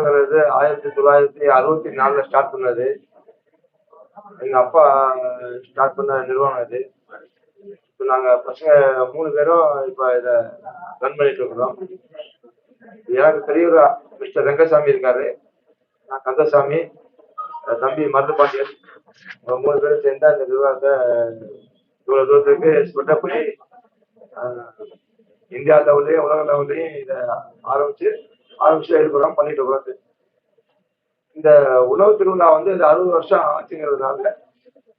அஞ்சப்பங்கிறது ஆயிரத்தி தொள்ளாயிரத்தி அறுபத்தி நாலுல ஸ்டார்ட் பண்ணது. எங்க அப்பா ஸ்டார்ட் பண்ண நிறுவனம் இது. இப்போ நாங்க பசங்க மூணு பேரும் இப்போ இதை ரன் பண்ணிட்டு இருக்கிறோம். எனக்கு பெரியவர் மிஸ்டர் ரங்கசாமி இருக்காரு. நான் கந்தசாமி தம்பி மருந்து பாண்டியன் மூணு பேரும் சேர்ந்தா இந்த நிர்வாகத்தை இவ்வளவு தூரத்துக்கு ஸ்பெட்டப் பண்ணி ஆஹ், இந்தியா லெவல்லையும் உலக லெவல்லையும் இதை ஆரம்பிச்சு ஆரம்பிச்சு எடுக்கிறோம் பண்ணிட்டு இருக்கிறோம் இந்த உணவு திருவிழா வந்து இந்த அறுபது வருஷம் ஆச்சுங்கிறதுனால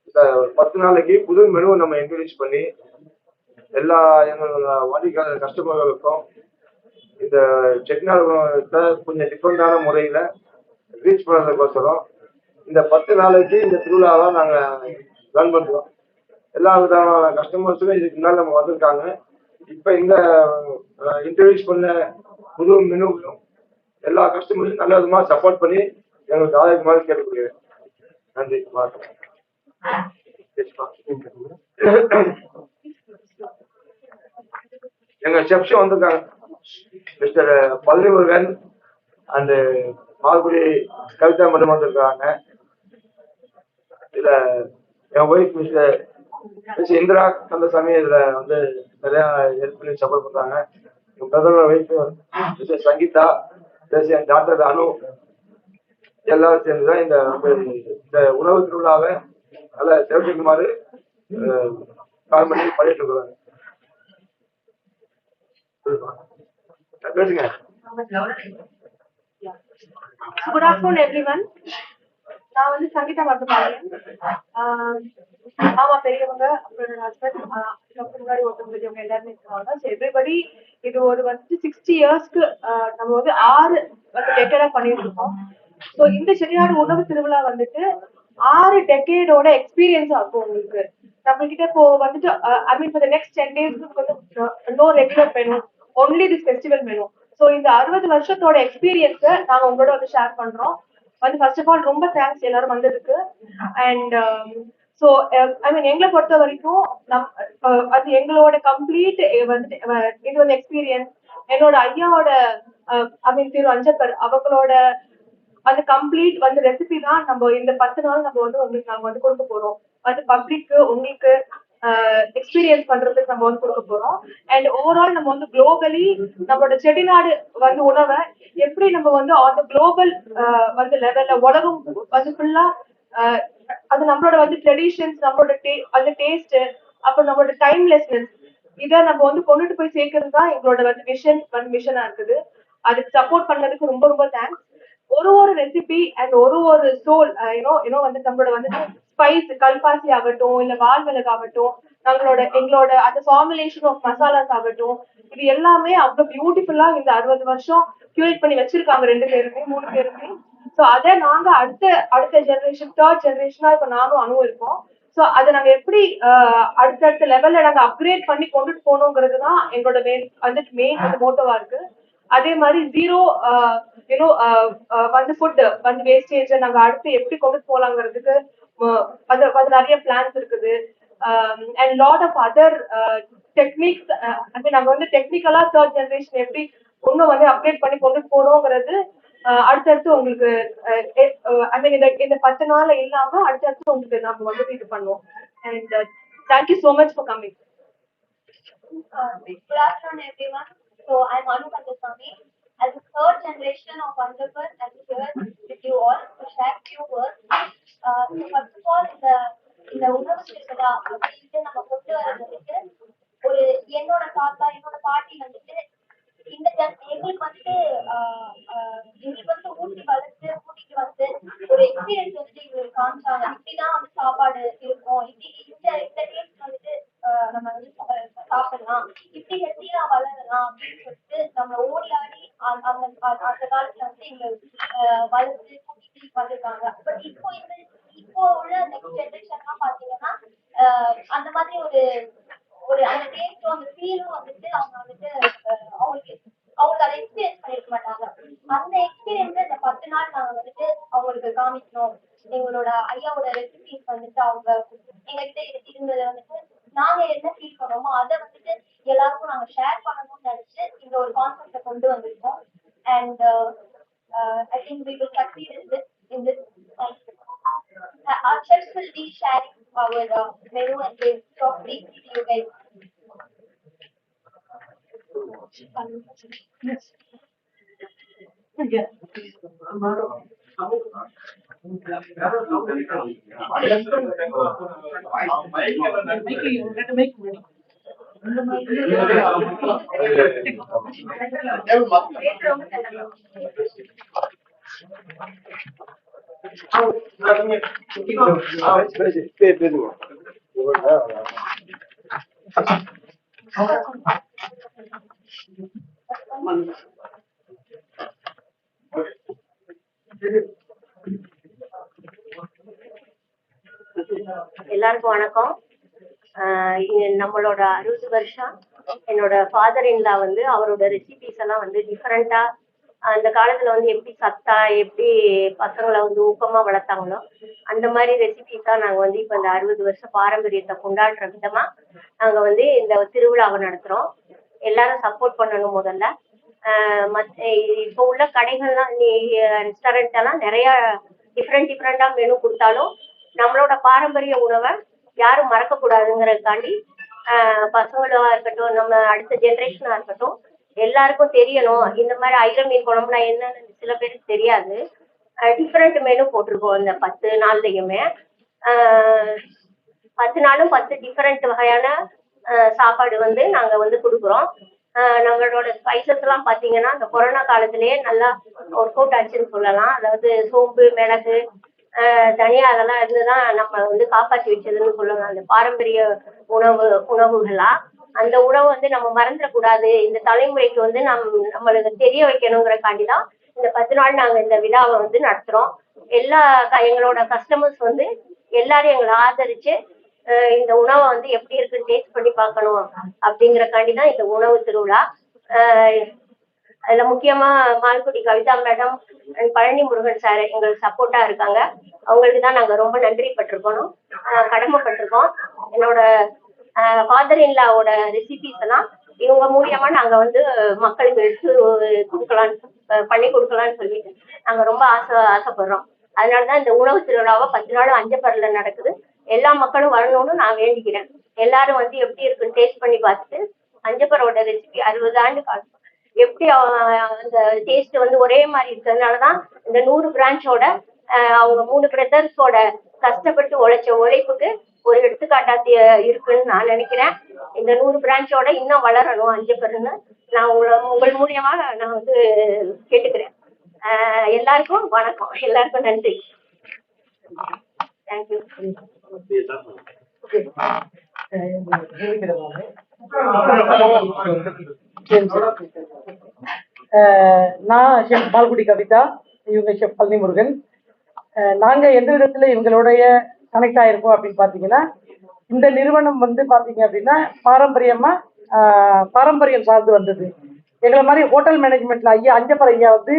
இந்த பத்து நாளைக்கு புது மெனுவை நம்ம என்கரேஜ் பண்ணி எல்லா எங்களோட வாடிக்கையாளர் கஸ்டமர்களுக்கும் இந்த செட்டிநாடு கொஞ்சம் டிஃப்ரெண்டான முறையில் ரீச் பண்ணுறதுக்கோசரம் இந்த பத்து நாளைக்கு இந்த திருவிழாவை நாங்கள் ரன் பண்ணுறோம் எல்லா விதமான கஸ்டமர்ஸுமே இதுக்கு முன்னால் நம்ம வந்திருக்காங்க. இப்போ இந்த இன்ட்ரடியூஸ் பண்ண புது மெனுவையும் எல்லா கஸ்டமர்ஸும் நல்ல விதமாக சப்போர்ட் பண்ணி எங்களுக்கு ஆதரிக்குமாறு கேட்டுக்கொள்கிறேன் நன்றி. வணக்கம். எங்க செப்ஸும் வந்திருக்காங்க. மிஸ்டர் பழனிமுருகன் அண்டு மால்குடி கவிதா மட்டும் வந்திருக்காங்க. இதுல என் wife mister miss Indira Kandasamy இதுல வந்து நிறைய ஹெல்ப் பண்ணி சப்போர்ட் பண்றாங்க. என் பிரதமர் wife mister Sangeetha. Doctor Anu. எல்லாரும் சேர்ந்துதான் இந்த இந்த உணவு திருவிழாவை நல்லா சிறப்பிக்குமாறு கால் பண்ணி பண்ணிட்டு இருக்கிறாங்க. பேசுங்க. Good afternoon, everyone. நான் வந்து சங்கீதா மருத்துவமனையன் ஆமா பெரியவங்க அப்புறம் என்னோட ஹஸ்பண்ட் டாக்டர் முன்னாடி ஒருத்தவங்க பெரியவங்க எல்லாருமே இருக்காங்க. ஸோ எவ்ரிபடி இது ஒரு வந்து சிக்ஸ்டி இயர்ஸ்க்கு நம்ம வந்து ஆறு வந்து டெக்கேடா பண்ணிட்டு இருக்கோம் ஸோ இந்த செடிநாடு உணவு திருவிழா வந்துட்டு ஆறு டெக்கேடோட எக்ஸ்பீரியன்ஸ் ஆகும் உங்களுக்கு. நம்ம கிட்ட இப்போ வந்துட்டு I mean for next ten டேஸ்க்கு வந்து no regular menu only this festival menu so இந்த அறுபது வருஷத்தோட எக்ஸ்பீரியன்ஸை நாங்கள் உங்களோட வந்து ஷேர் பண்றோம். வந்து ஃபர்ஸ்ட் ஆஃப் ஆல் ரொம்ப தேங்க்ஸ் எல்லாரும் வந்ததுக்கு. அண்ட் ஸோ ஐ மீன் எங்களை பொறுத்த வரைக்கும் நம் uh, அது எங்களோட கம்ப்ளீட் eh, வந்துட்டு இது வந்து எக்ஸ்பீரியன்ஸ் என்னோட ஐயாவோட uh, ஐ மீன் திரு அஞ்சப்பர் அவங்களோட அந்த கம்ப்ளீட் வந்து ரெசிபி தான் நம்ம இந்த பத்து நாள் நம்ம வந்து உங்களுக்கு நாங்கள் வந்து கொடுக்க போறோம். அது பப்ளிக்கு உங்களுக்கு எக்ஸ்பீரியன்ஸ் பண்றதுக்கு நம்ம வந்து கொடுக்க போறோம். அண்ட் ஓவரால் நம்ம வந்து குளோபலி நம்மளோட செடிநாடு வந்து உணவை எப்படி நம்ம வந்து அந்த குளோபல் வந்து லெவல்ல உலகம் வந்து ஃபுல்லா அது நம்மளோட வந்து ட்ரெடிஷன்ஸ் நம்மளோட டே அந்த டேஸ்ட் அப்புறம் நம்மளோட டைம்லெஸ்னஸ் இதை நம்ம வந்து கொண்டுட்டு போய் சேர்க்கறது தான் எங்களோட வந்து மிஷன் வந்து மிஷனா இருக்குது. அதுக்கு சப்போர்ட் பண்ணதுக்கு ரொம்ப ரொம்ப தேங்க்ஸ் ஒரு ஒரு ரெசிபி அண்ட் ஒரு ஒரு சோல் யூனோ யூனோ வந்து நம்மளோட வந்து ஸ்பைஸ் கல்பாசி ஆகட்டும் இல்ல வால் மிளகு ஆகட்டும் நம்மளோட எங்களோட அந்த ஃபார்முலேஷன் ஆஃப் மசாலாஸ் ஆகட்டும் இது எல்லாமே அவ்வளவு பியூட்டிஃபுல்லா இந்த அறுபது வருஷம் கியூரேட் பண்ணி வச்சிருக்காங்க ரெண்டு பேருமே மூணு பேருமே. சோ அதை நாங்க அடுத்த அடுத்த ஜெனரேஷன் தேர்ட் ஜெனரேஷனா இப்ப நானும் அணு இருக்கோம். சோ அதை நாங்க எப்படி அடுத்தடுத்த லெவல்ல நாங்க அப்கிரேட் பண்ணி கொண்டுட்டு போகணுங்கிறது தான் எங்களோட மெயின் வந்துட்டு மெயின் வந்து மோட்டோவா இருக்கு. அதே மாதிரி ஜீரோ யூனோ வந்து ஃபுட் வந்து வேஸ்டேஜ் நாங்க அடுத்து எப்படி கொண்டு போலாங்கிறதுக்கு அஹ், அது அது நிறைய பிளான்ஸ் இருக்குது. And lot of other techniques I mean வந்து டெக்னிக்கலா தேர்ட் ஜெனரேஷன் எப்படி இன்னும் வந்து அப்டேட் பண்ணி கொண்டு போறோங்கிறது uh, அடுத்தடுத்து உங்களுக்கு uh, ஐ மீன் uh, இந்த இந்த பத்து நாள் இல்லாம அடுத்தடுத்து உங்களுக்கு நம்ம வந்து இது பண்ணுவோம். And thank you so much for coming good afternoon everyone so I am Anu Kandasamy As a third generation of Andhra, I'm here with you all to share few words. Uh, so first இந்த இந்த உணவு திருவிழா அப்படின்ட்டு நம்ம கொண்டு வர்றதுக்கு ஒரு என்னோட தாத்தா என்னோட பாட்டி வந்துட்டு இந்த ஜன் எங்களுக்கு வந்துட்டு ஆஹ் ஆஹ் எங்களுக்கு வந்து ஊட்டி வளர்த்து கூட்டிட்டு வந்து ஒரு எக்ஸ்பீரியன்ஸ் வந்துட்டு எங்களுக்கு காமிச்சாங்க. இப்படிதான் வந்து சாப்பாடு இருக்கும். இப்படி இந்த இந்த டேஸ்ட் வந்துட்டு ஆஹ் நம்ம வந்து சா- சாப்பிடலாம். இப்படி ஹெல்த்தியா வளரலாம் அப்படின்னு சொல்லிட்டு நம்ம ஓடி ஆடி அந்த அந்த அந்த காலத்துல வந்து எங்களை ஆஹ் வளர்த்து கூட்டிட்டு வந்திருக்காங்க. பட் இப்போ இந்த இப்போ உள்ள நெக்ஸ்ட் ஜென்ரேஷன்லாம் பாத்தீங்கன்னா அந்த மாதிரி ஒரு ஒரு அந்த டேஸ்டும் அந்த ஃபீலும் வந்துட்டு அவங்க வந்துட்டு அவங்களுக்கு அவங்களுக்கு அதை எக்ஸ்பீரியன்ஸ் பண்ணிருக்க மாட்டாங்க. அந்த எக்ஸ்பீரியன்ஸ் இந்த பத்து நாள் நாங்க வந்துட்டு அவங்களுக்கு காமிக்கணும். எங்களோட ஐயாவோட ரெசிபிஸ் வந்துட்டு அவங்க எங்ககிட்ட இருந்ததை வந்துட்டு நாங்க என்ன ஃபீல் பண்ணோமோ அதை வந்துட்டு எல்லாருக்கும் நாங்க ஷேர் பண்ணணும்னு நினைச்சு இந்த ஒரு கான்செப்டை கொண்டு வந்திருக்கோம். And I think we will succeed our uh, menu and they talk briefly to you guys. எல்லாருக்கும் வணக்கம். ஆஹ் நம்மளோட அறுபது வருஷம். என்னோட ஃபாதர் இன்லா வந்து அவரோட ரெசிபிஸ் எல்லாம் வந்து டிஃப்ரெண்டா அந்த காலத்துல வந்து எப்படி சத்தா எப்படி பசங்களை வந்து ஊக்கமா வளர்த்தாங்களோ அந்த மாதிரி ரெசிபிஸ் தான் நாங்க வந்து இப்ப இந்த அறுபது வருஷ பாரம்பரியத்தை கொண்டாடுற விதமா நாங்க வந்து இந்த திருவிழாவை நடத்துறோம். எல்லாரும் சப்போர்ட் பண்ணணும் முதல்ல. மத் இப்போ உள்ள கடைகள்லாம் நீ ரெஸ்டாரண்ட் எல்லாம் நிறைய டிஃப்ரெண்ட் டிஃப்ரெண்டா மெனு கொடுத்தாலும் நம்மளோட பாரம்பரிய உணவை யாரும் மறக்கக்கூடாதுங்கிறதுக்காண்டி கூடாதுங்கிறதுக்காண்டி பசங்களா இருக்கட்டும் நம்ம அடுத்த ஜென்ரேஷனா இருக்கட்டும் எல்லாருக்கும் தெரியணும். இந்த மாதிரி ஐர மீன் குழம்புனா என்னன்னு சில பேருக்கு தெரியாது. டிஃப்ரெண்ட் மெனு போட்டிருக்கோம் இந்த பத்து நாள்லையுமே. பத்து நாளும் பத்து டிஃப்ரெண்ட் வகையான சாப்பாடு வந்து நாங்க வந்து கொடுக்குறோம். நம்மளோட ஸ்பைசஸ் எல்லாம் பாத்தீங்கன்னா இந்த கொரோனா காலத்திலேயே நல்லா ஒர்க் அவுட் ஆச்சுன்னு சொல்லலாம். அதாவது சோம்பு மிளகு தனியா அதெல்லாம் இருந்துதான் நம்ம வந்து காப்பாற்றி வச்சதுன்னு சொல்லலாம். அந்த பாரம்பரிய உணவு உணவுகளா. அந்த உணவை வந்து நம்ம மறந்துடக்கூடாது. இந்த தலைமுறைக்கு வந்து நம் நம்மளுக்கு தெரிய வைக்கணுங்கிறக்காண்டி தான் இந்த பத்து நாள் நாங்க இந்த விழாவை வந்து நடத்துறோம். எல்லா க- எங்களோட கஸ்டமர்ஸ் வந்து எல்லாரும் எங்களை ஆதரிச்சு இந்த உணவை வந்து எப்படி இருக்குன்னு டேஸ்ட் பண்ணி பார்க்கணும் அப்படிங்கறக்காண்டி தான் இந்த உணவு திருவிழா. அஹ் அதுல முக்கியமா மால்குடி கவிதா மேடம் பழனி முருகன் சார் எங்களுக்கு சப்போர்ட்டா இருக்காங்க. அவங்களுக்கு தான் நாங்க ரொம்ப நன்றி பட்டிருக்கணும் அஹ் கடமைப்பட்டிருக்கோம். என்னோட ஃபாதர் இன்லாவோட ரெசிபிஸ் எல்லாம் இவங்க மூலியமா நாங்க வந்து மக்களுக்கு எடுத்து கொடுக்கலான்னு பண்ணி கொடுக்கலாம்னு சொல்லிட்டு நாங்க ரொம்ப ஆசை ஆசைப்படுறோம். அதனாலதான் இந்த உணவு திருவிழாவை பத்து நாள் அஞ்சப்பரில் நடக்குது. எல்லா மக்களும் வரணும்னு நான் வேண்டிக்கிறேன். எல்லாரும் வந்து எப்படி இருக்குன்னு டேஸ்ட் பண்ணி பார்த்துட்டு அஞ்சப்பரோட ரெசிபி அறுபது ஆண்டு காலம். எப்படி அந்த டேஸ்ட் வந்து ஒரே மாதிரி இருக்கிறதுனாலதான் இந்த நூறு பிரான்ச்சோட அவங்க மூணு பிரதர்ஸோட கஷ்டப்பட்டு உழைச்ச உழைப்புக்கு ஒரு எடுத்துக்காட்டா இருக்குன்னு நான் நினைக்கிறேன். இந்த நூறு பிரான்ச்சோட இன்னும் வளரணும் அஞ்சு பேருன்னு நான் உங்களை உங்கள் மூலியமா நான் வந்து கேட்டுக்கிறேன். ஆஹ் எல்லாருக்கும் வணக்கம். எல்லாருக்கும் நன்றி. தேங்க்யூ நான் ஷெஃப் பால்குடி கவிதா இவங்க ஷெஃப் பழனி முருகன் நாங்க எந்த விதத்துல இவங்களுடைய கனெக்ட் ஆகிருக்கும் அப்படின்னு பார்த்தீங்கன்னா இந்த நிறுவனம் வந்து பார்த்தீங்க அப்படின்னா பாரம்பரியமாக பாரம்பரியம் சார்ந்து வந்தது. எங்களை மாதிரி ஹோட்டல் மேனேஜ்மெண்ட்ல ஐயா அஞ்சப்பர் ஐயா வந்து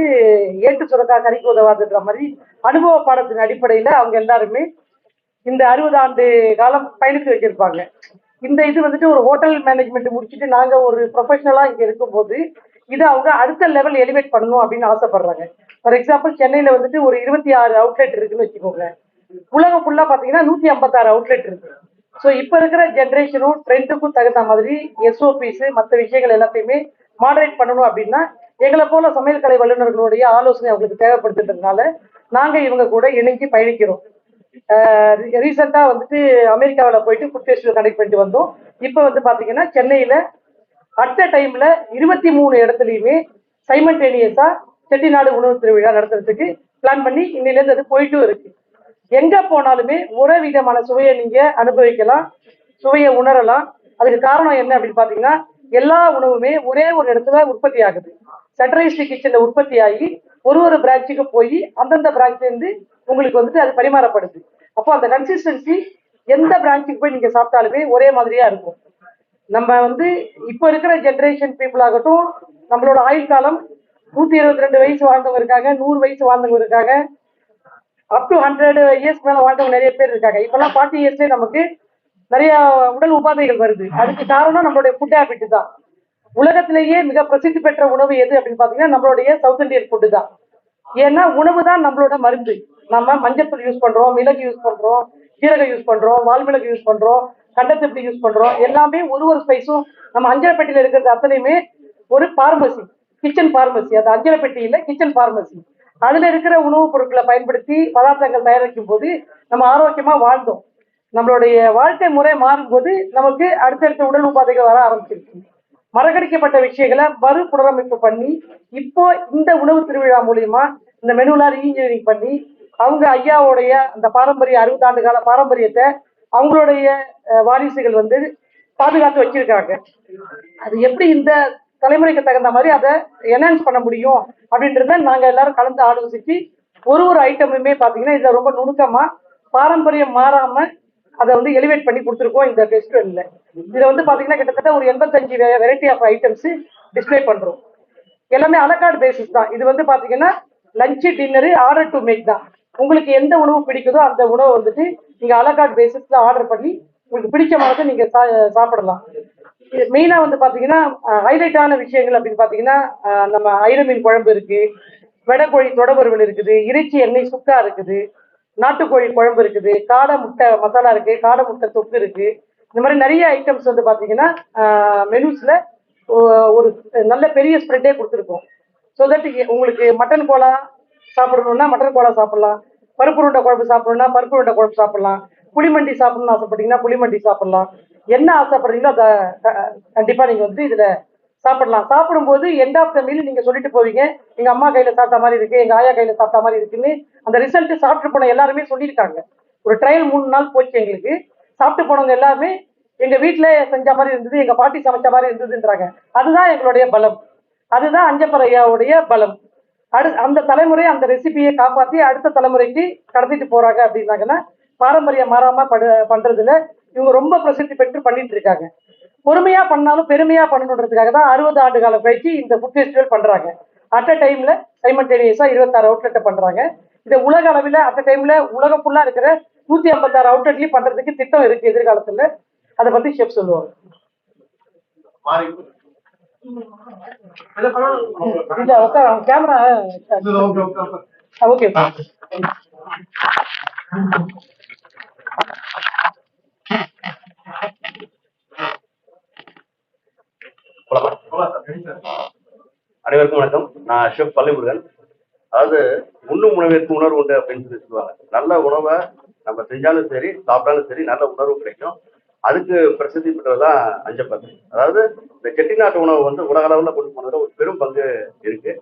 ஏட்டு சுரக்கா கறிக்கு உதவாதுன்ற மாதிரி அனுபவ பாடத்தின் அடிப்படையில் அவங்க எல்லாருமே இந்த அறுபது ஆண்டு காலம் பயணித்து வச்சிருப்பாங்க. இந்த இது வந்துட்டு ஒரு ஹோட்டல் மேனேஜ்மெண்ட் முடிச்சுட்டு நாங்கள் ஒரு ப்ரொஃபஷனலாக இங்கே இருக்கும்போது இதை அவங்க அடுத்த லெவல் எலிவேட் பண்ணணும் அப்படின்னு ஆசைப்படுறாங்க. ஃபார் எக்ஸாம்பிள் சென்னையில் வந்துட்டு ஒரு இருபத்தி ஆறு அவுட்லெட் இருக்குன்னு வச்சுக்கோங்க. உலகம் ஃபுல்லா பாத்தீங்கன்னா நூத்தி ஐம்பத்தாறு அவுட்லெட் இருக்கு. ஸோ இப்போ இருக்கிற ஜென்ரேஷனும் ட்ரெண்டுக்கும் தகுந்த மாதிரி எஸ்ஓபிஸ் மற்ற விஷயங்கள் எல்லாத்தையுமே மாடரேட் பண்ணணும் அப்படின்னா எங்களை போல சமையல் கலை வல்லுநர்களுடைய ஆலோசனை அவங்களுக்கு தேவைப்படுத்துறதுனால நாங்க இவங்க கூட இணைஞ்சு பயணிக்கிறோம். ரீசெண்டா வந்துட்டு அமெரிக்காவில் போயிட்டு ஃபுட் ஃபெஸ்டிவல் கனெக்ட் பண்ணிட்டு வந்தோம். இப்போ வந்து பாத்தீங்கன்னா சென்னையில அட் அ டைம்ல இருபத்தி மூணு இடத்துலையுமே சைமல்டேனியஸா செட்டிநாடு உணவு திருவிழா நடத்துறதுக்கு பிளான் பண்ணி இன்னிலேருந்து அது போயிட்டும் இருக்கு. எங்க போனாலுமே ஒரே விதமான சுவையை நீங்க அனுபவிக்கலாம் சுவையை உணரலாம். அதுக்கு காரணம் என்ன அப்படின்னு பாத்தீங்கன்னா எல்லா உணவுமே ஒரே ஒரு இடத்துல உற்பத்தி ஆகுது. சென்ட்ரைஸ்டு கிச்சன்ல உற்பத்தி ஆகி ஒரு ஒரு பிரான்ச்சுக்கு போய் அந்தந்த பிரான்ச்ல இருந்து உங்களுக்கு வந்துட்டு அது பரிமாறப்படுது. அப்போ அந்த கன்சிஸ்டன்சி எந்த பிரான்ச்சுக்கு போய் நீங்க சாப்பிட்டாலுமே ஒரே மாதிரியா இருக்கும். நம்ம வந்து இப்போ இருக்கிற ஜென்ரேஷன் பீப்புள் ஆகட்டும் நம்மளோட ஆயுள் காலம் நூத்தி இருபத்தி ரெண்டு வயசு வாழ்ந்தவங்க இருக்காங்க நூறு வயசு வாழ்ந்தவங்க இருக்காங்க. அப் டு ஹண்ட்ரட் இயர்ஸ் மேல வாழ்ந்தவங்க நிறைய பேர் இருக்காங்க. இப்பெல்லாம் ஃபார்ட்டி இயர்ஸ்லேயே நமக்கு நிறைய உடல் உபாதைகள் வருது. அதுக்கு காரணம் நம்மளுடைய ஃபுட் ஹேபிட் தான். உலகத்திலேயே மிக பிரசித்தி பெற்ற உணவு எது அப்படின்னு பாத்தீங்கன்னா நம்மளுடைய சவுத் இந்தியன் ஃபுட்டு தான். ஏன்னா உணவு தான் நம்மளோட மருந்து. நம்ம மஞ்சத்தூள் யூஸ் பண்றோம் மிளகு யூஸ் பண்றோம் சீரகம் யூஸ் பண்றோம் வால்மிளகு யூஸ் பண்றோம் கண்டத்திப்படி யூஸ் பண்றோம். எல்லாமே ஒரு ஒரு ஸ்பைஸும் நம்ம அஞ்சலப்பட்டியில இருக்கிறது அத்தனையுமே ஒரு பார்மசி கிச்சன் பார்மசி அது அஞ்சலப்பட்டி இல்லை கிச்சன் பார்மசி அதுல இருக்கிற உணவுப் பொருட்களை பயன்படுத்தி பதார்த்தங்கள் தயாரிக்கும் போது நம்ம ஆரோக்கியமா வாழ்ந்தோம். நம்மளுடைய வாழ்க்கை முறை மாறும்போது நமக்கு அடுத்தடுத்த உடல் உபாதைகள் வர ஆரம்பிச்சிருக்கு. மறக்கடிக்கப்பட்ட விஷயங்களை மறு புனரமைப்பு பண்ணி இப்போ இந்த உணவு திருவிழா மூலியமா இந்த மெனுல ரீஇன்ஜினியரிங் பண்ணி அவங்க ஐயாவுடைய அந்த பாரம்பரிய அறுபது ஆண்டு கால பாரம்பரியத்தை அவங்களுடைய வாரிசுகள் வந்து பாதுகாத்து வச்சிருக்காங்க. அது எப்படி இந்த தலைமுறைக்கு தகுந்த மாதிரி அதை என்ஹான்ஸ் பண்ண முடியும் அப்படின்றத நாங்கள் எல்லாரும் கலந்து ஆலோசித்து ஒரு ஒரு ஐட்டமுமே பார்த்தீங்கன்னா இதில் ரொம்ப நுணுக்கமாக பாரம்பரியம் மாறாமல் அதை வந்து எலிவேட் பண்ணி கொடுத்துருக்கோம் இந்த ஃபெஸ்டிவலில் இதில் வந்து பார்த்தீங்கன்னா கிட்டத்தட்ட ஒரு எண்பத்தஞ்சு வெரைட்டி ஆஃப் ஐட்டம்ஸ் டிஸ்ப்ளே பண்ணுறோம் எல்லாமே அலகார்டு பேசிஸ் தான். இது வந்து பார்த்தீங்கன்னா lunch dinner order to make தான். உங்களுக்கு எந்த உணவு பிடிக்குதோ அந்த உணவை வந்துட்டு நீங்கள் அலகார்டு பேசிஸில் ஆர்டர் பண்ணி உங்களுக்கு பிடிச்ச மாதிரி நீங்கள் சா- சாப்பிடலாம். இது மெயினா வந்து பாத்தீங்கன்னா ஹைலைட்டான விஷயங்கள் அப்படின்னு பாத்தீங்கன்னா நம்ம ஐர மீன் குழம்பு இருக்கு வெடக்கோழி தொடவறுவல் இருக்குது இறைச்சி எண்ணெய் சுக்கா இருக்குது நாட்டுக்கோழி குழம்பு இருக்குது காடை முட்டை மசாலா இருக்கு காடை முட்டை தொக்கு இருக்கு. இந்த மாதிரி நிறைய ஐட்டம்ஸ் வந்து பாத்தீங்கன்னா மெனூஸ்ல ஒரு நல்ல பெரிய ஸ்ப்ரெட்டே கொடுத்துருக்கோம். ஸோ தட் உங்களுக்கு மட்டன் கோலா சாப்பிடணும்னா மட்டன் கோலா சாப்பிடலாம் பருப்பு உருண்டை குழம்பு சாப்பிடணும்னா பருப்பு உருண்டை குழம்பு சாப்பிடலாம். புளிமண்டி சாப்பிடணும்னு ஆசைப்பட்டீங்கன்னா புளிமண்டி சாப்பிடலாம். என்ன ஆசைப்படுறீங்களோ அதை க- நீங்கள் வந்து இதில் சாப்பிடலாம். சாப்பிடும்போது எண்ட் ஆஃப் த மீல் நீங்கள் சொல்லிட்டு போவீங்க. எங்கள் அம்மா கையில் சாப்பிட்ட மாதிரி இருக்குது எங்கள் ஆயா கையில் சாப்பிட்ட மாதிரி இருக்குன்னு அந்த ரிசல்ட்டு சாப்பிட்டு போன எல்லாருமே சொல்லியிருக்காங்க. ஒரு ட்ரையல் மூணு நாள் போச்சு எங்களுக்கு. சாப்பிட்டு போனவங்க எல்லாருமே எங்கள் வீட்டில் செஞ்ச மாதிரி இருந்தது எங்கள் பாட்டி சமைச்ச மாதிரி இருந்ததுன்றாங்க. அதுதான் எங்களுடைய பலம். அதுதான் அஞ்சப்பறையாவுடைய பலம். அடு அந்த தலைமுறை அந்த ரெசிபியை காப்பாற்றி அடுத்த தலைமுறைக்கு கடத்திட்டு போகிறாங்க அப்படின்னாங்கன்னா பாரம்பரியம் மாறாம பண்றதுல இவங்க ரொம்ப பிரசித்தி பெற்று பண்ணிட்டு இருக்காங்க. பொறுமையா பண்ணாலும் பெருமையா பண்ணணுன்றதுக்காக தான் அறுபது ஆண்டு கால பயிற்சி இந்த ஃபுட் ஃபெஸ்டிவல் பண்றாங்க. அட் அ டைம்ல சைமல்டேனியஸா இருபத்தாறு அவுட்லெட்டை பண்றாங்க. இதை உலக அளவில் அட் அ டைம்ல உலகம் ஃபுல்லா இருக்கிற நூத்தி ஐம்பத்தாறு அவுட்லெட்லயும் பண்றதுக்கு திட்டம் இருக்கு எதிர்காலத்துல. அதை பத்தி ஷெஃப் சொல்லுவாங்க. இல்ல உட்கார கேமரா ஓகே. அனைவருக்கும் வணக்கம். நான் ஷெஃப் பள்ளிமுருகன். அதாவது உண்ணும் உணவிற்கு உணர்வு உண்டு அப்படின்னு சொல்லி சொல்லுவாங்க. நல்ல உணவை நம்ம செஞ்சாலும் சரி சாப்பிட்டாலும் சரி நல்ல உணர்வு கிடைக்கும். அதுக்கு பிரசித்தி பெற்றதுதான் அஞ்சப்பத்து அதாவது இந்த செட்டிநாட்டு உணவு வந்து உலக அளவில் கொண்டு போனதுல ஒரு பெரும் பங்கு இருக்கு.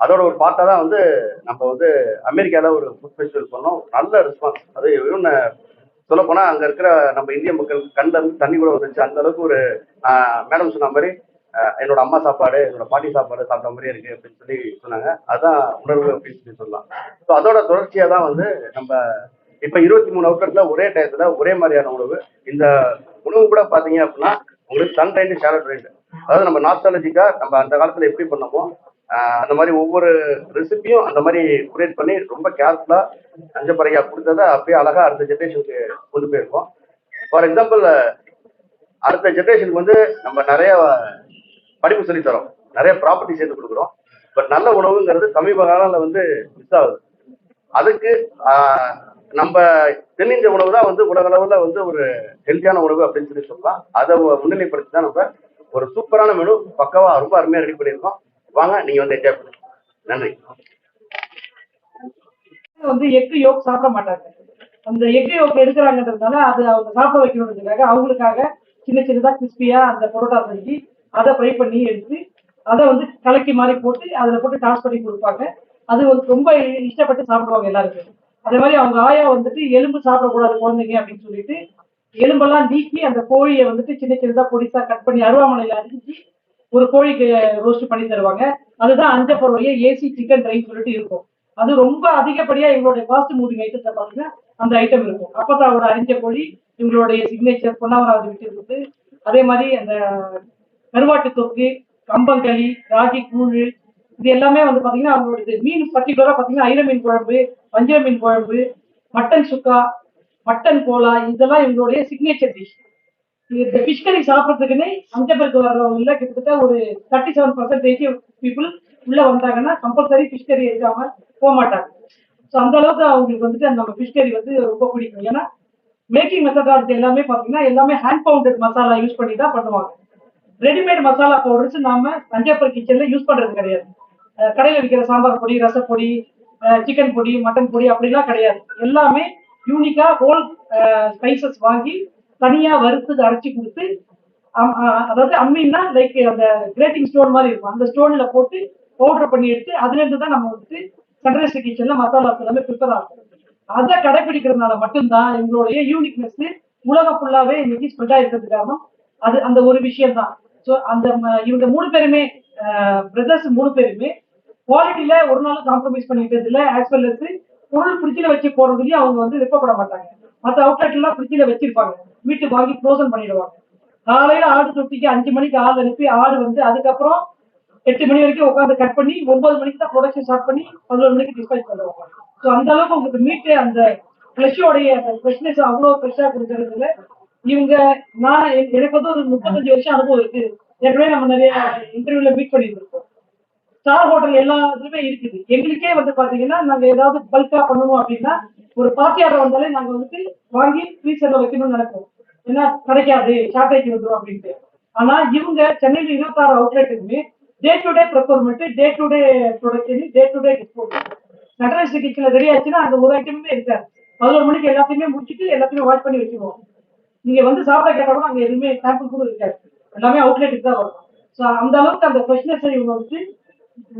அதோட ஒரு பார்ட்டாக தான் வந்து நம்ம வந்து அமெரிக்காவில் ஒரு ஃபுட் ஃபெஸ்டிவல் பண்ணோம் நல்ல ரெஸ்பான்ஸ் அது இன்னும் சொல்ல போனா அங்க இருக்கிற நம்ம இந்திய மக்கள் கண்ணில் இருந்து தண்ணி கூட வந்துச்சு அந்த அளவுக்கு ஒரு மேடம் சொன்ன மாதிரி என்னோட அம்மா சாப்பாடு என்னோட பாட்டி சாப்பாடு சாப்பிட்ட மாதிரி இருக்கு அப்படின்னு சொல்லி சொன்னாங்க. அதான் உணர்வு அப்படின்னு சொல்லி சொல்லலாம். ஸோ அதோட தொடர்ச்சியா தான் வந்து நம்ம இப்ப இருபத்தி மூணு அவுட்லெட்ல ஒரே டயத்துல ஒரே மாதிரியான உணவு. இந்த உணவு கூட பாத்தீங்க அப்படின்னா உங்களுக்கு சன் ரைண்டு ஷேரட் ரைண்டு அதாவது நம்ம நாஸ்டாலஜிக்கா நம்ம அந்த காலத்துல எப்படி பண்ணமோ அந்த மாதிரி ஒவ்வொரு ரெசிபியும் அந்த மாதிரி குரியேட் பண்ணி ரொம்ப கேர்ஃபுல்லாக அஞ்சப்பறையா கொடுத்ததை அப்படியே அழகாக அடுத்த ஜென்ரேஷனுக்கு கொண்டு போயிருக்கோம். ஃபார் எக்ஸாம்பிள் அடுத்த ஜென்ரேஷனுக்கு வந்து நம்ம நிறைய படிப்பு சொல்லித் தரோம். நிறைய ப்ராப்பர்ட்டி சேர்த்து கொடுக்குறோம். பட் நல்ல உணவுங்கிறது சமீப காலங்களில் வந்து மிஸ் ஆகுது. அதுக்கு நம்ம தென்னிந்திய உணவு தான் வந்து உலக அளவில் வந்து ஒரு ஹெல்த்தியான உணவு அப்படின்னு சொல்லி சொல்லலாம். அதை முன்னிலைப்படுத்தி தான் நம்ம ஒரு சூப்பரான மெனு பக்கவா ரொம்ப அருமையாக ரெடி பண்ணியிருக்கோம். வாங்க நீங்க வந்து என்ஜாய் பண்ணுங்க. நன்றி. வந்து எக்கு யோக் சாப்பிட மாட்டாங்க. அந்த எக்கு யோக் எடுக்கிறாங்கன்றதுனால அது அவங்க சாப்பிட வைக்கணுன்றதுக்காக அவங்களுக்காக சின்ன சின்னதா கிறிஸ்பியா அந்த பரோட்டா செஞ்சு அதை ஃப்ரை பண்ணி எடுத்து அதை வந்து கலக்கி மாதிரி போட்டு அதில் போட்டு டாஸ் பண்ணி கொடுப்பாங்க. அது வந்து ரொம்ப இஷ்டப்பட்டு சாப்பிடுவாங்க எல்லாருக்கும் அதே மாதிரி அவங்க ஆயா வந்துட்டு எலும்பு சாப்பிடக்கூடாது குழந்தைங்க அப்படின்னு சொல்லிட்டு எலும்பெல்லாம் நீக்கி அந்த கோழியை வந்துட்டு சின்ன சின்னதா பொடிசா கட் பண்ணி அருவாமனையில் அரிஞ்சு ஒரு கோழிக்கு ரோஸ்ட் பண்ணி தருவாங்க. அதுதான் அஞ்ச பொருளையே ஏசி சிக்கன் ட்ரை சொல்லிட்டு இருக்கும். அது ரொம்ப அதிகப்படியா எங்களுடைய ஃபாஸ்ட் மூவிங் ஐட்டத்தை பாருங்க. அந்த ஐட்டம் இருக்கும். அப்பதாவோட அரிஞ்ச கோழி இவங்களுடைய சிக்னேச்சர் பொன்னாவராவது விட்டு இருக்குது அதே மாதிரி அந்த கருவாட்டு தொக்கு கம்பங்களி ராகி கூழ் இது எல்லாமே வந்து பாத்தீங்கன்னா அவங்களுடைய மீன் பர்டிகுலரா பாத்தீங்கன்னா ஐர மீன் குழம்பு வஞ்சர மீன் குழம்பு மட்டன் சுக்கா மட்டன் கோலா இதெல்லாம் இவங்களுடைய சிக்னேச்சர் டிஷ் இந்த ஃபிஷ் கறி சாப்பிட்றதுக்குன்னே அஞ்சப்பருக்கு வர்றவங்க கிட்டத்தட்ட ஒரு தேர்ட்டி செவன் பர்சன்டேஜ் பீப்புள் உள்ள வந்தாங்கன்னா கம்பல்சரி ஃபிஷ் கறி போக மாட்டாங்க. ஸோ அந்த அளவுக்கு அவங்களுக்கு வந்துட்டு அந்த நம்ம ஃபிஷ் கறி வந்து ரொம்ப பிடிக்கும். ஏன்னா மேக்கிங் மெத்தடாலஜி எல்லாமே பார்த்தீங்கன்னா எல்லாமே ஹேண்ட் பவுண்டட் மசாலா யூஸ் பண்ணி தான் பண்ணுவாங்க. ரெடிமேட் மசாலா பவுடர்ஸ் நாம தஞ்சாவூர் கிச்சன்ல யூஸ் பண்றது கிடையாது. கடையில் விற்கிற சாம்பார் பொடி ரசப்பொடி சிக்கன் பொடி மட்டன் பொடி அப்படிலாம் கிடையாது. எல்லாமே யூனிக்கா ஹோல் ஸ்பைசஸ் வாங்கி தனியா வறுத்து அரைச்சி கொடுத்து அம்- அதாவது அம்மின்னா லைக் அந்த கிரேட்டிங் ஸ்டோன் மாதிரி இருக்கும். அந்த ஸ்டோன்ல போட்டு பவுடர் பண்ணி எடுத்து அதுல இருந்து தான் நம்ம வந்துட்டு சன்ரைஸ் கிச்சன்ல மசாலாஸ் எல்லாமே ப்ரிப்பேர் ஆகும் அதை கடைபிடிக்கிறதுனால மட்டும்தான் எங்களுடைய யூனிக்னஸ் உலகம் ஃபுல்லாவே இன்னைக்கு ஸ்ப்ரெட் ஆயிருக்கிறது காரணம். அது அந்த ஒரு விஷயம் தான் ஸோ அந்த ம- இவங்க மூணு பேருமே பிரதர்ஸ் மூணு பேருமே குவாலிட்டியில ஒரு நாள் காம்ப்ரமைஸ் பண்ணிக்கிட்டது இல்லை. ஆஸ் வெல் பொருள் ஃப்ரிட்ஜில் வச்சு போடுறதுலயும் அவங்க வந்து விருப்பப்பட மாட்டாங்க. மற்ற அவுட்லெட் எல்லாம் ஃப்ரிட்ஜில் வச்சிருப்பாங்க. வீட்டுக்கு வாங்கி ஃப்ரோசன் பண்ணிடுவாங்க. காலையில ஆடு தொட்டிக்கு அஞ்சு மணிக்கு ஆள் அனுப்பி ஆடு வந்து அதுக்கப்புறம் எட்டு மணி வரைக்கும் உட்காந்து கட் பண்ணி ஒன்பது மணிக்கு தான் ப்ரொடக்ஷன் ஸ்டார்ட் பண்ணி பதினோரு மணிக்கு டிஸ்பேச் பண்ணுவாங்க. ஸோ அந்த அளவுக்கு உங்களுக்கு மீட்டு அந்த ஃப்ளஷோடைய அந்த ஃப்ரெஷ்னஸ் அவ்வளோ ஃப்ரெஷ்ஷாக கொடுக்கறதுல இவங்க நான் எனக்கு வந்து ஒரு முப்பத்தஞ்சு வருஷம் அனுபவம் இருக்கு. ஏற்கனவே நம்ம நிறைய இன்டர்வியூல மீட் பண்ணியிருந்திருக்கோம். ஸ்டார் ஹோட்டல் எல்லா இதுலயுமே இருக்குது. எங்களுக்கே வந்து பாத்தீங்கன்னா நாங்க ஏதாவது பல்கா பண்ணணும் அப்படின்னா ஒரு பார்ட்டி ஆர்டர் வந்தாலே நாங்க வந்துட்டு வாங்கி ஃப்ரீசர்ல வைக்கணும்னு நினைப்போம். ஏன்னா கிடைக்காது ஷார்டேஜ் வந்துடும் அப்படின்ட்டு. ஆனா இவங்க சென்னையில இருபத்தாறு அவுட்லெட்டுக்குமே day to day procurement day to day production day to day dispose Natraj கிச்சன்ல ரெடி ஆச்சுன்னா அந்த ஒரு ஐட்டமுமே இருக்காது. பதினோரு மணிக்கு எல்லாத்தையுமே முடிச்சுட்டு எல்லாத்தையுமே வாஷ் பண்ணி வச்சுருவோம். நீங்க வந்து சாப்பிட கேட்டாலும் அங்க எதுவுமே சாம்பிள் கூட இருக்காது. எல்லாமே அவுட்லெட்டுக்கு தான் வரும். ஸோ அந்த அளவுக்கு அந்த ஃப்ரெஷ்னஸ் இவங்க வந்துட்டு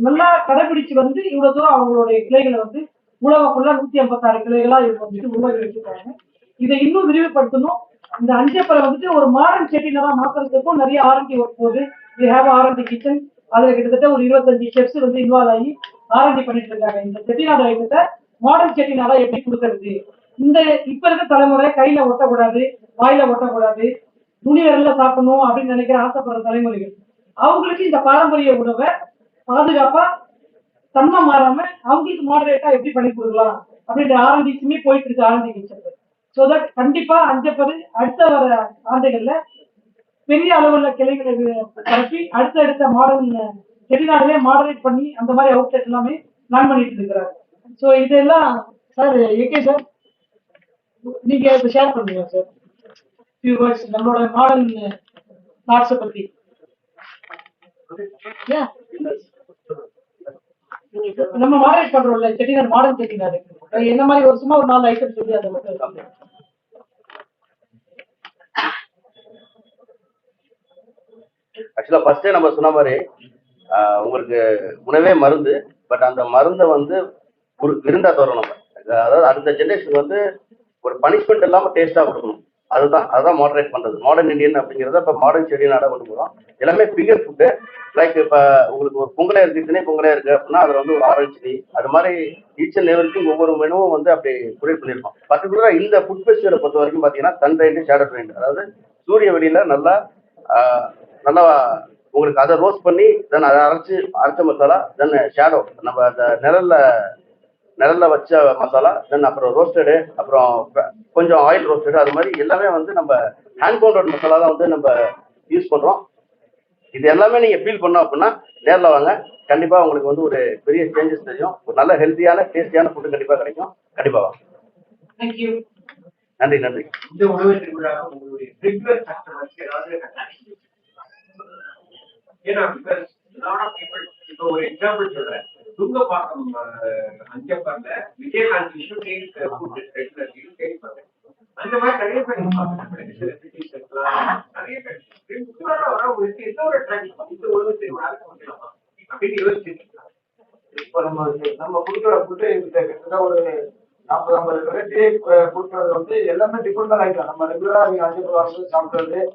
நல்லா கடைபிடிச்சு வந்து இவ்வளவு தூரம் அவங்களுடைய கிளைகளை வந்து உலகம் ஃபுல்லா நூத்தி ஐம்பத்தாறு கிளைகளா இவங்க வந்துட்டு உருவாக்கி வச்சிருக்காங்க. இதை இன்னும் விரிவுபடுத்தணும். இந்த அஞ்சப்பரை வந்துட்டு ஒரு மாடர்ன் செட்டினரா மாத்துறதுக்கும் நிறைய ஆரம்பி ஒர்க் போகுது. வி ஹேவ் ஆரம்பி கிச்சன் அதுல கிட்டத்தட்ட ஒரு இருபத்தஞ்சு ஷெஃப்ஸ் வந்து இன்வால்வ் ஆகி ஆரம்பி பண்ணிட்டு இருக்காங்க. இந்த செட்டிநாடு ஐட்டத்தை மாடர்ன் செட்டினாலா எப்படி கொடுக்கறது? இந்த இப்ப இருக்க தலைமுறை கையில ஒட்டக்கூடாது வாயில ஒட்டக்கூடாது துணி வரல சாப்பிடணும் அப்படின்னு நினைக்கிற ஆசைப்படுற தலைமுறைகள். அவங்களுக்கு இந்த பாரம்பரிய உணவை பாதுகாப்பா தன்மை மாறாம அவங்களுக்கு மாடரேட்டா எப்படி பண்ணி கொடுக்கலாம் அப்படின்ற ஆரம்பிச்சுமே போயிட்டு இருக்கு ஆரம்பி கிச்சன் ஸோ தட் கண்டிப்பா அஞ்சப்பது அடுத்த வர ஆண்டுகள்ல பெரிய அளவுல கிளைகளை பரப்பி அடுத்த மாடல் செட்டிநாடுலே மாடரேட் பண்ணி அந்த மாதிரி அவுட்லெட் எல்லாமே பிளான் பண்ணிட்டு இருக்கிறாங்க. ஸோ இதெல்லாம் சார் ஏகே சார் நீங்க ஷேர் பண்ணுங்க சார் ஃபியூ வேர்ட்ஸ் நம்மளோட மாடல் தாட்ஸை பத்தி. Yeah. நம்ம மாடரேட் பண்றோம்ல செட்டிநாடு மாடல் செட்டிநாடு. என்ன மாதிரி ஒரு சும்மா ஒரு நாலு ஐட்டம் சொல்லி அதை மட்டும் ஆக்சுவலாக ஃபர்ஸ்டே நம்ம சொன்ன மாதிரி உங்களுக்கு உணவே மருந்து பட் அந்த மருந்தை வந்து விருந்தா தரோம் நம்ம. அதாவது அடுத்த ஜென்ரேஷன் வந்து ஒரு பனிஷ்மெண்ட் இல்லாமல் டேஸ்ட்டாக கொடுக்கணும். அதுதான் அதுதான் மாடரேட் பண்ணுறது மாடர்ன் இந்தியன் அப்படிங்கிறத இப்போ மாடர்ன் செடி நாடாக கொண்டு போகிறோம் எல்லாமே பிகர் ஃபுட்டு லைக் இப்போ உங்களுக்கு ஒரு பொங்கலே இருக்கு பொங்கலே இருக்கு அப்படின்னா அதில் வந்து ஒரு ஆரஞ்சு செடி அது மாதிரி ஈச் அண்ட் ஒவ்வொரு மெனுவும் வந்து அப்படி குரியேட் பண்ணியிருக்கோம். பர்டிகுலராக இந்த ஃபுட் ஃபெஸ்டிவலை பொறுத்த வரைக்கும் பார்த்தீங்கன்னா சன் ரைண்டு ஷேடோ ரைண்டு அதாவது சூரிய வெளியில நல்லா நல்லா உங்களுக்கு அதை ரோஸ்ட் பண்ணி தென் அதை அரைச்சு அரைச்ச மசாலா தென் ஷேடோ நம்ம அந்த நிழல்ல நிழல்ல வச்ச மசாலா தென் அப்புறம் ரோஸ்டடு அப்புறம் கொஞ்சம் ஆயில் ரோஸ்டடு அது மாதிரி எல்லாமே வந்து நம்ம ஹேண்ட் பவுண்டட் மசாலா தான் வந்து நம்ம யூஸ் பண்றோம். இது எல்லாமே நீங்க ஃபீல் பண்ணோம் அப்படின்னா நேர்ல வாங்க. கண்டிப்பா உங்களுக்கு வந்து ஒரு பெரிய சேஞ்சஸ் தெரியும். ஒரு நல்ல ஹெல்த்தியான டேஸ்டியான ஃபுட்டு கண்டிப்பா கிடைக்கும். கண்டிப்பா வாங்க. நன்றி நன்றி. இந்த உணவு ஏன்னா இப்போ ஒரு எக்ஸாம்பிள் சொல்றேன். துங்கப்பாக்கம் அஞ்சப்பாங்க விஜயகாந்த் விஷு கேள்விப்பட்டேன் அந்த மாதிரி நிறைய பேர் நிறைய பேர் ரெகுலரா வரவங்களுக்கு எந்த ஒரு அட்ராக்ஷன் இந்த உணவு அப்படின்னு யோசிச்சிருக்கலாம் இப்போ நம்ம நம்ம கொடுக்குற ஃபுட்டு கிட்டத்தட்ட ஒரு நாற்பது ஐம்பது வெரைட்டி கொடுக்குறது வந்து எல்லாமே டிஃப்ரெண்டாக ஆகிட்டோம் நம்ம ரெகுலராக நீங்கள் அஞ்சு ரூபா சாப்பிடுறது சாப்பிட்றது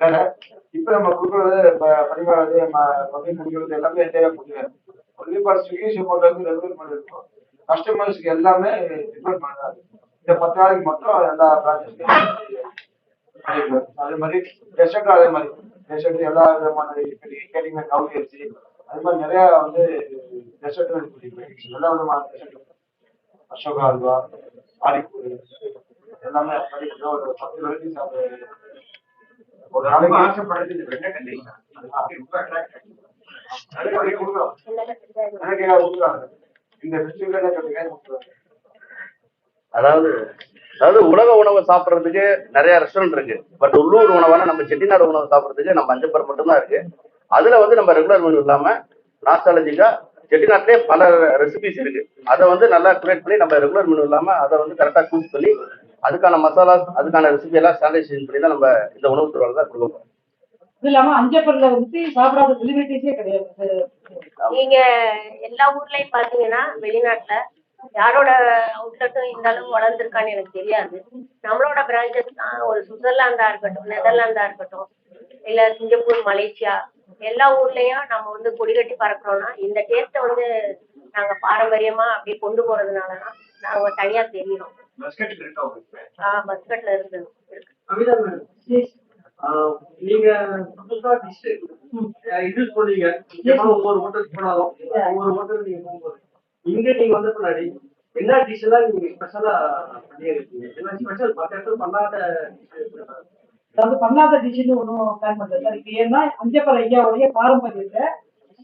வேற இப்போ நம்ம கொடுக்குறது இப்போ பரிமாறது மதியம் குடிக்கிறது எல்லாமே என்டையாக கொடுக்குறோம் ஒன்லி ஃபார் வந்து ரெகுலர் பண்ணிருக்கோம் கஸ்டமர்ஸ்க்கு எல்லாமே டிஃபரெண்ட் பண்ணாரு. இந்த பத்து நாளைக்கு மட்டும் எல்லா பிரான்ச்சஸ்லையும் அதே மாதிரி டெசர்ட்டும் அதே மாதிரி. டெசர்ட் எல்லா விதமான கேட்டிங்க கவுரி அரிசி அது மாதிரி நிறைய வந்து டெசர்ட் எல்லா விதமான டெசர்ட் அசோகா அல்வா ஆடிப்பூரி எல்லாமே ஒரு பத்து வெரைட்டிஸ் ஒரு நாளைக்கு ஆசைப்படுறது இந்த வெண்ணெய் அது ரொம்ப அட்ராக்ட் ஆகும். அதாவது அதாவது உலக உணவை சாப்பிட்றதுக்கு நிறைய ரெஸ்டாரண்ட் இருக்கு. பட் உள்ளூர் உணவான நம்ம செட்டிநாடு உணவு சாப்பிட்றதுக்கு நம்ம அஞ்சப்பர் மட்டும்தான் இருக்கு. அதுல வந்து நம்ம ரெகுலர் மெனு இல்லாம நாஸ்டாலஜிக்கா செட்டிநாட்டிலே பல ரெசிபிஸ் இருக்கு. அதை வந்து நல்லா கிரியேட் பண்ணி நம்ம ரெகுலர் மெனு இல்லாம அதை வந்து கரெக்டா சூஸ் பண்ணி அதுக்கான மசாலாஸ் அதுக்கான ரெசிபி எல்லாம் ஸ்டாண்டர்டைசேஷன் பண்ணி தான் நம்ம இந்த உணவு துறையில தான் கொடுக்க போறோம். இது இல்லாம அஞ்சப்பர்ல வந்து சாப்பிடாத செலிபிரிட்டிஸே கிடையாது. நீங்க எல்லா ஊர்லயும் பாத்தீங்கன்னா வெளிநாட்டுல யாரோட அவுட்லெட்டும் இந்த அளவு வளர்ந்துருக்கான்னு எனக்கு தெரியாது. நம்மளோட பிரான்ச்சஸ் தான். ஒரு சுவிட்சர்லாந்தா இருக்கட்டும் நெதர்லாந்தா இருக்கட்டும் இல்ல சிங்கப்பூர் மலேசியா எல்லா ஊர்லயும் நம்ம வந்து கொடி கட்டி பறக்குறோம்னா இந்த டேஸ்ட்டை வந்து நாங்க பாரம்பரியமா அப்படி கொண்டு போறதுனால தான் நாங்க தனியா தெரியும் ஆஹ் மஸ்கட்ல இருந்து இருக்கு. நீங்க புதுசா டிஷ் இது சொன்னீங்க. ஒவ்வொரு ஹோட்டலுக்கு போனாலும் ஒவ்வொரு ஹோட்டல் நீங்க போகும்போது இங்க நீங்க வந்த பின்னாடி என்ன டிஷ் எல்லாம் நீங்க ஸ்பெஷலா பண்ணியிருக்கீங்க? என்ன ஸ்பெஷல் இடத்துல பண்ணாத அதாவது பண்ணாத டிஷ்னு ஒன்றும் பிளான் பண்றது சார் இப்போ ஏன்னா அஞ்சப்பர் ஐயாவுடைய பாரம்பரியத்தை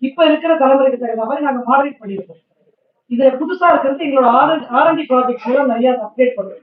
இப்ப இருக்கிற தலைமுறைக்கு தகுந்த மாதிரி நாங்க மாடரேட் பண்ணியிருக்கோம். இதுல புதுசா இருக்கிறது எங்களோட ஆர்என்டி ப்ராஜெக்ட்ஸ் எல்லாம் நிறைய அப்டேட் பண்ணுறோம்